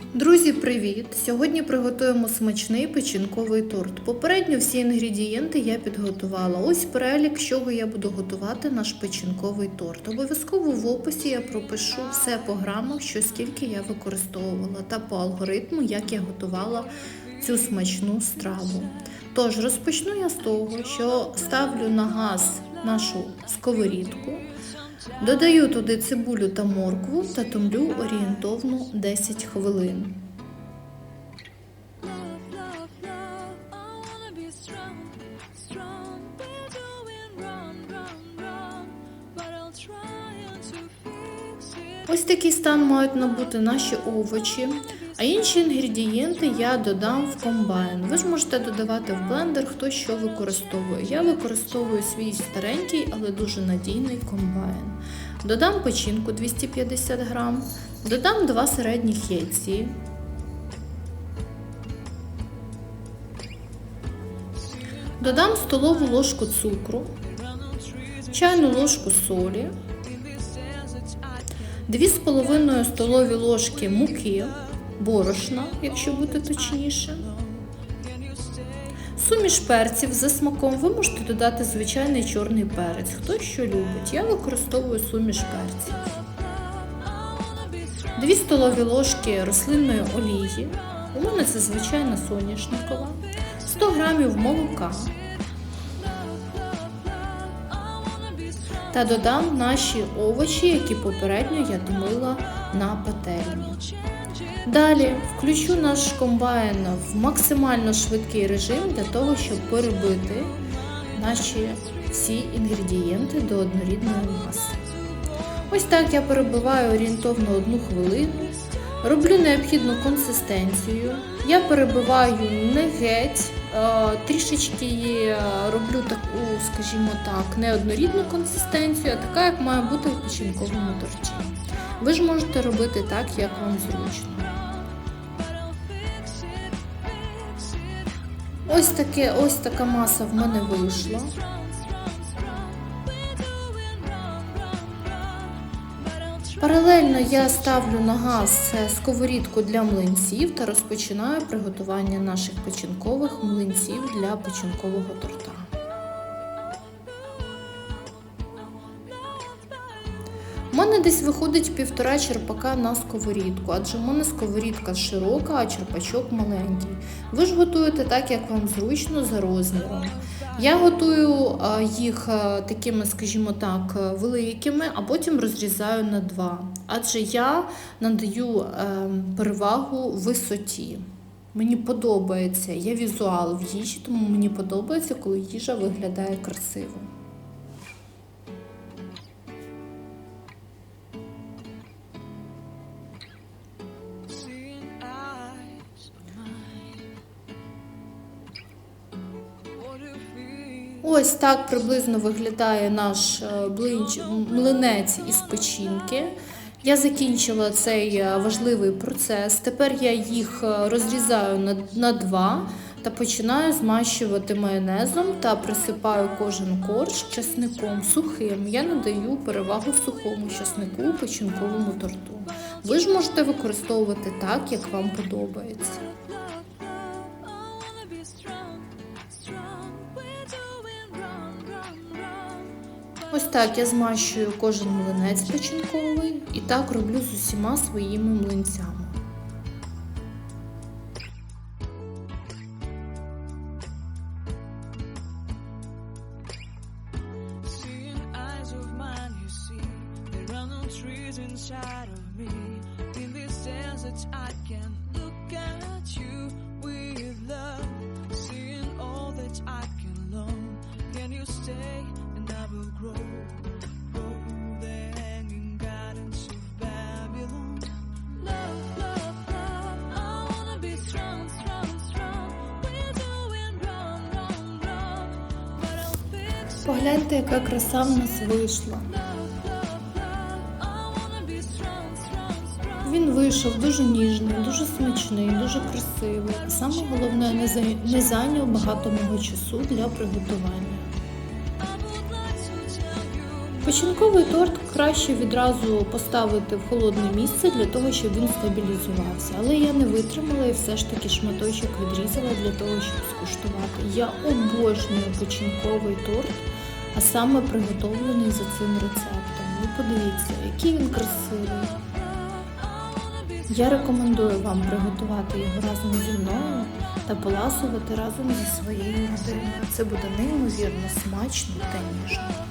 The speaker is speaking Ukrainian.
Друзі, привіт! Сьогодні приготуємо смачний печінковий торт. Попередньо всі інгредієнти я підготувала. Ось перелік, з чого я буду готувати наш печінковий торт. Обов'язково в описі я пропишу все по грамах, що скільки я використовувала, та по алгоритму, як я готувала цю смачну страву. Тож розпочну я з того, що ставлю на газ нашу сковорідку. Додаю туди цибулю та моркву та томлю орієнтовно 10 хвилин. Ось такий стан мають набути наші овочі, а інші інгредієнти я додам в комбайн. Ви ж можете додавати в блендер, хто що використовує. Я використовую свій старенький, але дуже надійний комбайн. Додам печінку 250 грам, додам два середніх яйці, додам столову ложку цукру, чайну ложку солі, 2,5 столові ложки муки, борошна, якщо бути точніше. Суміш перців за смаком ви можете додати звичайний чорний перець, хто що любить. Я використовую суміш перців. 2 столові ложки рослинної олії. У мене це звичайна соняшникова, 100 грамів молока. Та додам наші овочі, які попередньо я домила на пательні. Далі включу наш комбайн в максимально швидкий режим для того, щоб перебити наші всі інгредієнти до однорідної маси. Ось так я перебиваю орієнтовно одну хвилину. Роблю необхідну консистенцію. Я перебиваю не геть, е, трішечки е, роблю таку, скажімо так, не однорідну консистенцію, а така, як має бути в печінковому торті. Ви ж можете робити так, як вам зручно. Ось таке, ось така маса в мене вийшла. Паралельно я ставлю на газ сковорідку для млинців та розпочинаю приготування наших печінкових млинців для печінкового торта. Мене десь виходить півтора черпака на сковорідку, адже в мене сковорідка широка, а черпачок маленький. Ви ж готуєте так, як вам зручно за розміром. Я готую їх такими, скажімо так, великими, а потім розрізаю на два. Адже я надаю е, перевагу висоті. Мені подобається, є візуал в їжі, тому мені подобається, коли їжа виглядає красиво. Ось так приблизно виглядає наш е, млинець із печінки. Я закінчила цей е, важливий процес. Тепер я їх е, розрізаю на, на два та починаю змащувати майонезом та присипаю кожен корж часником сухим. Я надаю перевагу сухому часнику у печінковому торту. Ви ж можете використовувати так, як вам подобається. Ось так я змащую кожен млинець печінковий і так роблю з усіма своїми млинцями. Seeing Погляньте, яка краса в нас вийшла. Він вийшов дуже ніжний, дуже смачний, дуже красивий. Саме головне, не зай- не зайняв багато мого часу для приготування. Печінковий торт краще відразу поставити в холодне місце для того, щоб він стабілізувався. Але я не витримала і все ж таки шматочок відрізала для того, щоб скуштувати. Я обожнюю печінковий торт, а саме приготовлений за цим рецептом. Ви подивіться, який він красивий. Я рекомендую вам приготувати його разом зі мною та поласувати разом зі своєю родиною. Це буде неймовірно смачно та ніжно.